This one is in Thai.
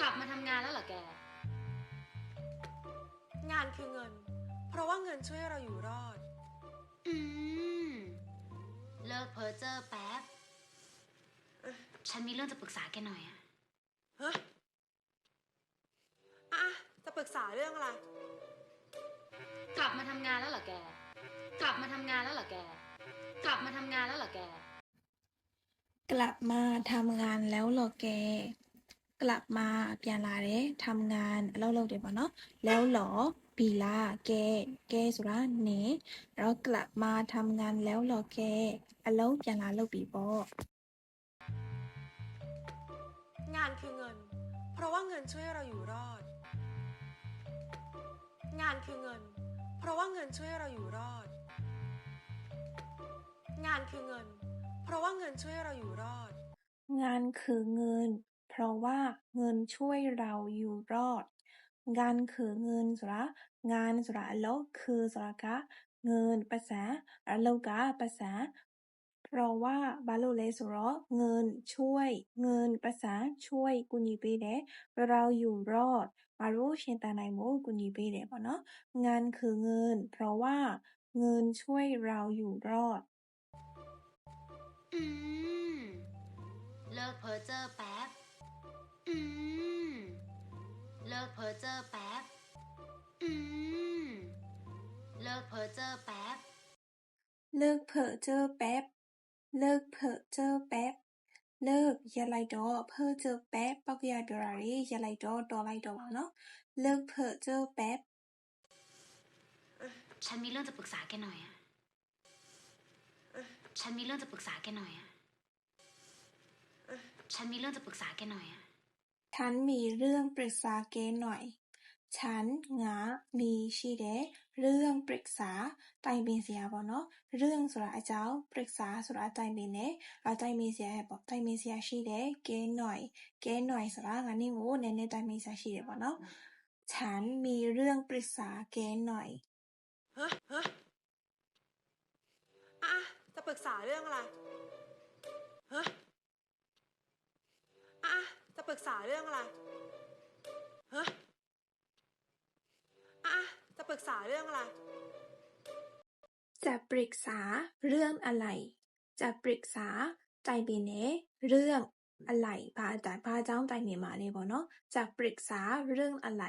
กลับมาทำงานแล้วเหรอแก งานคือเงิน เพราะว่าเงินช่วยให้เราอยู่รอด อืม เลิกเพ้อเจอแป๊บ ฉันมีเรื่องจะปรึกษาแกหน่อยอะฮะอะจะปรึกษาเรื่องอะไร กลับมาทำงานแล้วเหรอแก กลับมาทำงานแล้วเหรอแก กลับมาทำงานแล้วเหรอแก กลับมาทำงานแล้วเหรอแก กลับมาပြန်လာတယ်ทำงานအလုပ်လုပ်တယ်ပေါ့နော်แล้วเหรอปีလာแกแกဆိုတာနင်အဲ့တော့กลับมาทำงานแล้วเหรอแกအလုပ်ပြန်လာလုပ်ပြီပေါ့ งานคือเงิน เพราะว่าเงินช่วยให้เราอยู่รอด งานคือเงิน เพราะว่าเงินช่วยให้เราอยู่รอด งานคือเงิน เพราะว่าเงินช่วยให้เราอยู่รอด งานคือเงิน เพราะว่าเงินช่วยเราอยู่รอดงานคือเงินสระงานสระแล้วคือสระกะ เงินภาษาโลกะภาษา เพราะว่าบาลูเลสระเงินช่วย เงินภาษาช่วยกุญีปีเดเราอยู่รอดมารู้เชนตาในโมกุญีปีเดปะเนาะงานคือเงิน เพราะว่าเงินช่วยเราอยู่รอด อืม เลิกเพ้อเจ้อไป กเพ้อเจ้อแป๊บ อืม เลิกเพ้อเจ้อแป๊บ เลิกเพ้อเจ้อแป๊บ เลิกเพ้อเจ้อแป๊บ เลิกยาไลโดอเพ้อเจ้อแป๊บปอกยาดรารียาไลโดอดอไลโดอเนาะ เลิกเพ้อเจ้อแป๊บ ฉันมีเรื่องจะปรึกษาแกหน่อยอะฉันมีเรื่องจะปรึกษาแกหน่อยอะฉันมีเรื่องจะปรึกษาแกหน่อยอะ ฉันมีเรื่องปรึกษาแกหน่อย ฉันငါมีရှိတယ်เรื่องปรึกษาတိုင်ပင်စရာပေါ့နော်เรื่องဆိုတာအကြောင်းပรึกษาဆိုတာတိုင်ပင်တယ်အတိုင်ပင်စရာရဲ့ပေါ့တိုင်ပင်စရာရှိတယ်แกหน่อยแกหน่อยဆိုတာငါနင့်ကိုနည်းနည်းတိုင်ပင်စရာရှိတယ်ပေါ့နော်ฉันมีเรื่องปรึกษาแกหน่อย ฮะ ฮะ อ่ะ จะปรึกษาเรื่องอะไร เรื่องอะไร จะปรึกษาเรื่องอะไร จะปรึกษาใจเบเนเรื่องอะไรภาจาพระเจ้าใจเนมาเลยบอกเนาะจะปรึกษาเรื่องอะไร